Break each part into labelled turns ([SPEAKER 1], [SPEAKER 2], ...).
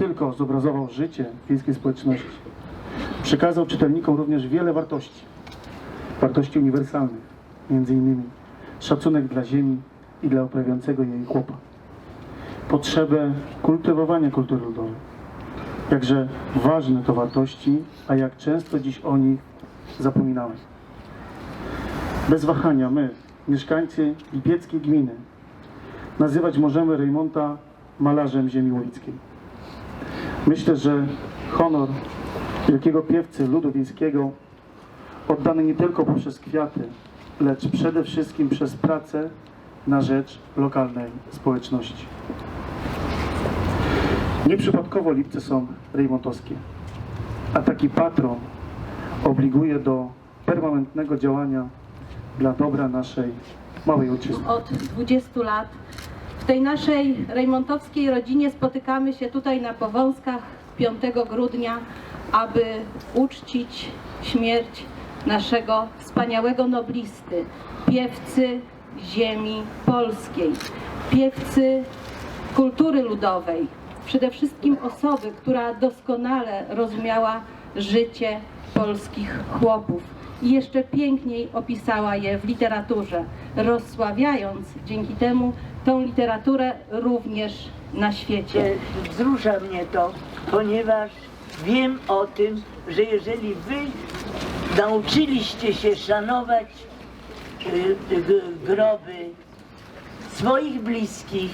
[SPEAKER 1] szeroko zobrazował życie wiejskiej społeczności. Przekazał czytelnikom również wiele wartości, wartości uniwersalnych, między innymi szacunek dla ziemi i dla uprawiającego jej chłopa, potrzebę kultywowania kultury ludowej, jakże ważne to wartości, a jak często dziś o nich zapominamy. Bez wahania my, mieszkańcy lipieckiej gminy, nazywać możemy Rejmonta malarzem ziemi łowickiej. Myślę, że honor wielkiego piewcy ludu oddany nie tylko poprzez kwiaty, lecz przede wszystkim przez pracę na rzecz lokalnej społeczności. Nieprzypadkowo lipce są rejmontowskie, a taki patron obliguje do permanentnego działania dla dobra naszej małej ojczyzny.
[SPEAKER 2] od 20 lat. Tej naszej rejmontowskiej rodzinie spotykamy się tutaj na Powązkach 5 grudnia, aby uczcić śmierć naszego wspaniałego noblisty, piewcy ziemi polskiej, piewcy kultury ludowej, przede wszystkim osoby, która doskonale rozumiała życie polskich chłopów i jeszcze piękniej opisała je w literaturze, rozsławiając dzięki temu tą literaturę również na świecie.
[SPEAKER 3] wzrusza mnie to, ponieważ wiem o tym, że jeżeli wy nauczyliście się szanować y, y, groby swoich bliskich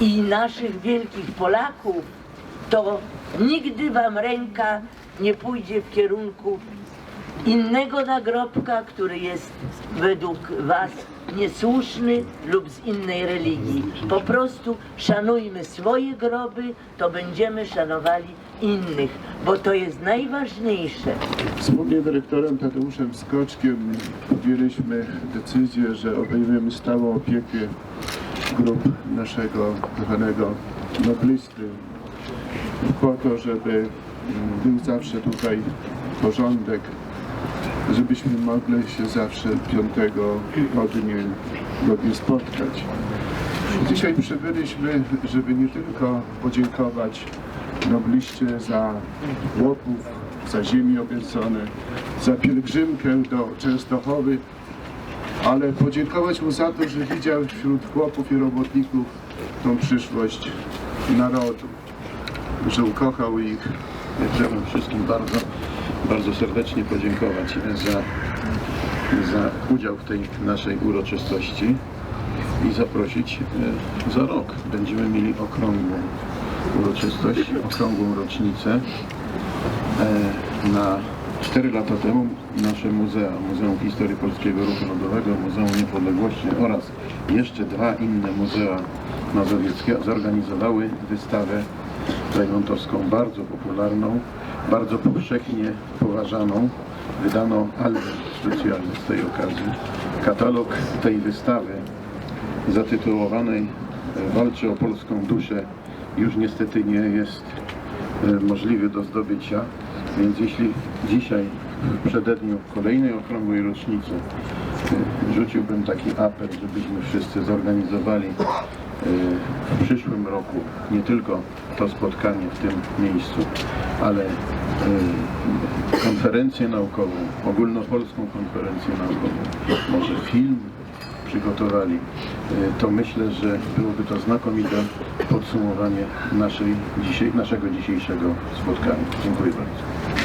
[SPEAKER 3] i naszych wielkich Polaków, to nigdy wam ręka nie pójdzie w kierunku innego nagrobka, który jest według Was niesłuszny lub z innej religii. Po prostu szanujmy swoje groby, to będziemy szanowali innych, bo to jest najważniejsze.
[SPEAKER 4] Wspólnie z dyrektorem Tadeuszem Skoczkiem podjęliśmy decyzję, że obejmiemy stałą opiekę grup naszego kochanego noblisty po to, żeby mm, był zawsze tutaj porządek, żebyśmy mogli się zawsze piątego godnie, godnie spotkać. Dzisiaj przybyliśmy, żeby nie tylko podziękować nobliście za łopów, za ziemi obiecone, za pielgrzymkę do Częstochowy, ale podziękować mu za to, że widział wśród chłopów i robotników tą przyszłość narodu, że ukochał ich.
[SPEAKER 5] Chciałbym wszystkim bardzo, bardzo serdecznie podziękować za, za udział w tej naszej uroczystości i zaprosić e, za rok. Będziemy mieli okrągłą uroczystość, okrągłą rocznicę. E, Na 4 lata temu nasze muzea, Muzeum Historii Polskiego Ruchu Lodowego, Muzeum Niepodległości oraz jeszcze dwa inne muzea mazowieckie zorganizowały wystawę rejmontowską, bardzo popularną, bardzo powszechnie poważaną. Wydano album specjalny z tej okazji. Katalog tej wystawy zatytułowanej Walczy o polską duszę już niestety nie jest e, możliwy do zdobycia, więc jeśli dzisiaj w przededniu kolejnej okrągłej rocznicy e, rzuciłbym taki apel, żebyśmy wszyscy zorganizowali w przyszłym roku nie tylko to spotkanie w tym miejscu, ale e, konferencję naukową, ogólnopolską konferencję naukową, może film przygotowali, e, to myślę, że byłoby to znakomite podsumowanie naszej, naszego dzisiejszego spotkania. Dziękuję bardzo.